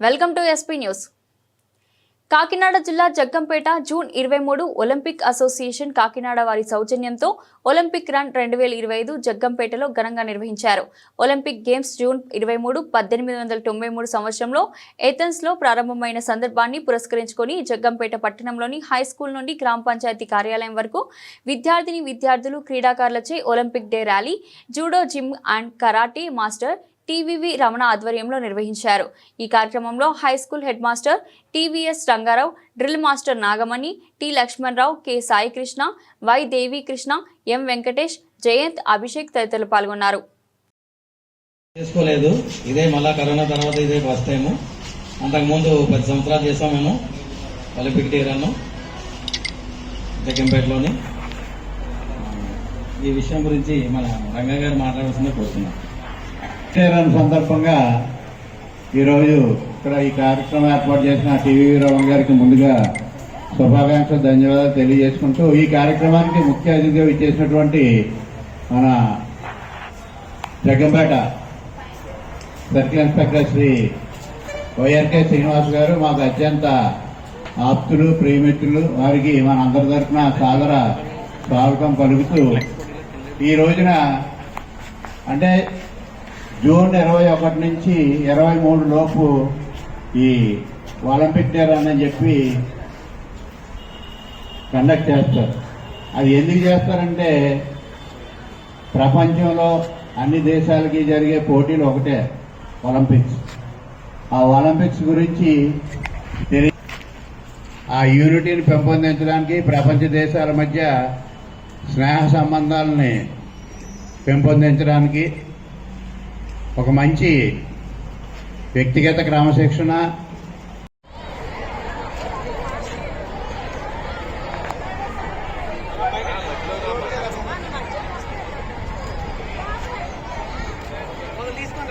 Welcome to SP news. Kakinada జిల్లా Jaggampeta June ఇరవై మూడు ఒలింపిక్ అసోసియేషన్ కాకినాడ వారి సౌజన్యంతో ఒలింపిక్ రన్ రెండు వేల ఇరవై ఐదు జగ్గంపేటలో ఘనంగా నిర్వహించారు. ఒలింపిక్ గేమ్స్ జూన్ ఇరవై మూడు పద్దెనిమిది వందల తొంభై మూడు సంవత్సరంలో ఏథెన్స్లో ప్రారంభమైన సందర్భాన్ని పురస్కరించుకొని జగ్గంపేట పట్టణంలోని హై స్కూల్ నుండి గ్రామ పంచాయతీ కార్యాలయం వరకు విద్యార్థిని విద్యార్థులు క్రీడాకారులచే Olympic day rally judo gym and karate master TVV Ramana ఆధ్వర్యంలో నిర్వహించారు. ఈ కార్యక్రమంలో high school head master TVS Rangarao drill master Nagamani T Lakshmanarao K Saikrishna Y Devikrishna M Venkatesh Jayant Abhishek తదితరులు పాల్గొన్నారు. చేసుకోలేదు. ఇదే మళ్ళా కరోనా తర్వాత ఇదే ఫస్ట్ టైము అంతకుముందు పది సంవత్సరాలు చేసాం మేము. ఒలింపిక్ టీరాను రన్ జగ్గంపేటలోని. ఈ విషయం గురించి మన రంగా గారు మాట్లాడాల్సిందే కోరుతున్నాం. రన్ సందర్భంగా ఈరోజు ఇక్కడ ఈ కార్యక్రమం ఏర్పాటు చేసిన టీవీ రమణ గారికి ముందుగా శుభాకాంక్షలు ధన్యవాదాలు తెలియజేసుకుంటూ ఈ కార్యక్రమానికి ముఖ్య అతిథిగా ఇచ్చేసినటువంటి మన Jaggampeta circle inspector Shri YRK Srinivas garu మాకు అత్యంత ఆప్తులు ప్రియమిత్రులు. వారికి మన అందరి తరఫున సాదర స్వాగతం పలుకుతూ ఈ రోజున అంటే జూన్ ఇరవై ఒకటి నుంచి ఇరవై మూడు లోపు ఈ ఒలింపిక్ డే అని చెప్పి కండక్ట్ చేస్తారు. అది ఎందుకు చేస్తారంటే ప్రపంచంలో అన్ని దేశాలకి జరిగే పోటీలు ఒకటే ఒలింపిక్స్. ఆ ఒలింపిక్స్ గురించి తెలి ఆ యూనిటీని పెంపొందించడానికి ప్రపంచ దేశాల మధ్య స్నేహ సంబంధాలని పెంపొందించడానికి ఒక మంచి వ్యక్తిగత క్రమశిక్షణ. తీసుకొని